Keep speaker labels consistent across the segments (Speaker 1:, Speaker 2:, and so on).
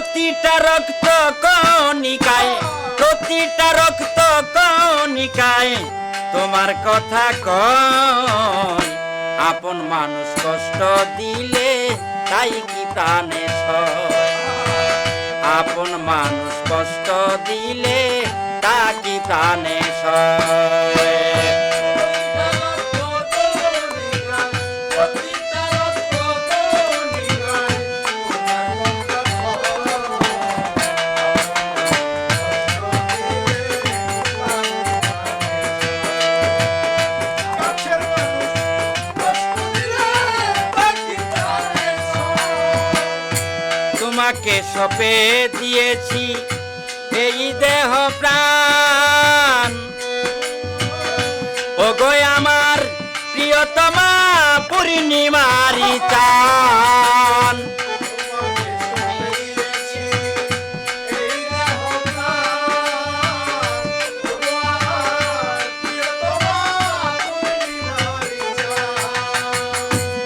Speaker 1: প্রতিটা রক্ত কণিকায়, প্রতিটা রক্ত কণিকায়, তোমার কথা কয়, আপন মানুষ কষ্ট দিলে তাই কি প্রাণে আপন মানুষ কষ্ট দিলে তা কি প্রাণে সয় তোমাকে সপে দিয়েছি। এই দেহ প্রাণ। ওগো আমার প্রিয়তমা পূর্ণিমারি চান।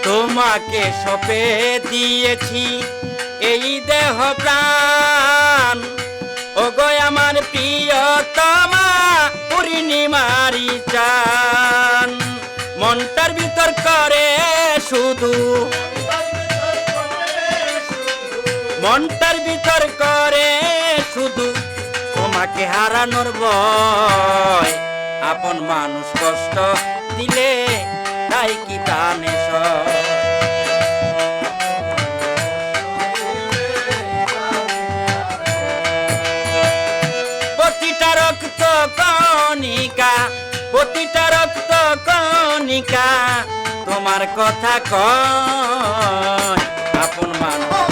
Speaker 1: তোমাকে সপে দিয়েছি। এই দেহ প্রাণ। ওগো আমার প্রিয়তমা পূর্ণিমারি চান। মনটার ভিতর করে শুধু। মনটার ভিতর করে শুধু। তোমাকে হারানোর ভয় আপন মানুষ কষ্ট দিলে, তাই কি প্রাণে সয় কণিকা প্রতিটা রক্ত কণিকা তোমার কথা কয় আপন মানুষ।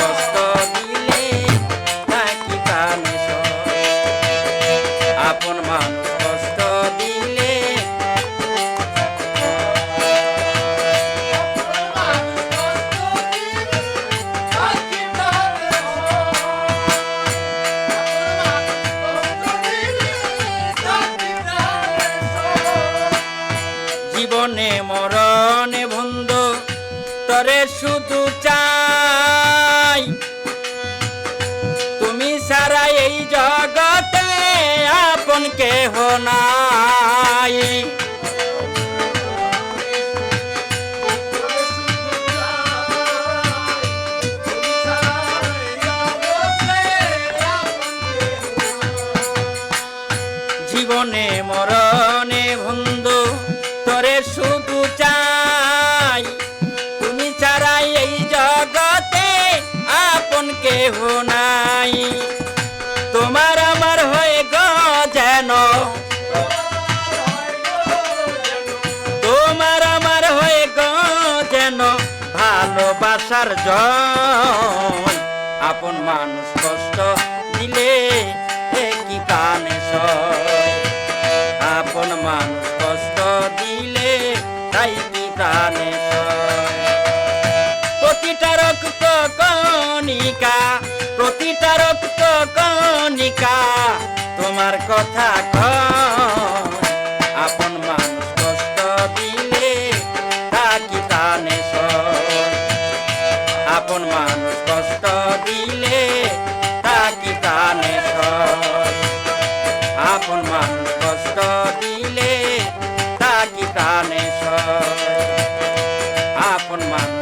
Speaker 1: মরণে বন্ধু তরে শুধু চাই। তুমি সারা এই জগতে আপন কেহ নাই। জীবনে মরণে কেহ নাই। তোমার আমার হয়ে গ যেন। তোমার আমার হয়ে গ যেন ভালোবাসার জয় আপন মানুষ কষ্ট দিলে কি কানে আপন মানুষ কষ্ট দিলে তাই কি প্রাণে সয়। কণিকা, প্রতিটা রক্ত কণিকা, তোমার কথা আপন মানুষ কষ্ট দিলে থাকি তানে আপন মানুষ কষ্ট দিলে থাকি তানে আপন মানুষ কষ্ট দিলে থাকি তানে আপন মানুষ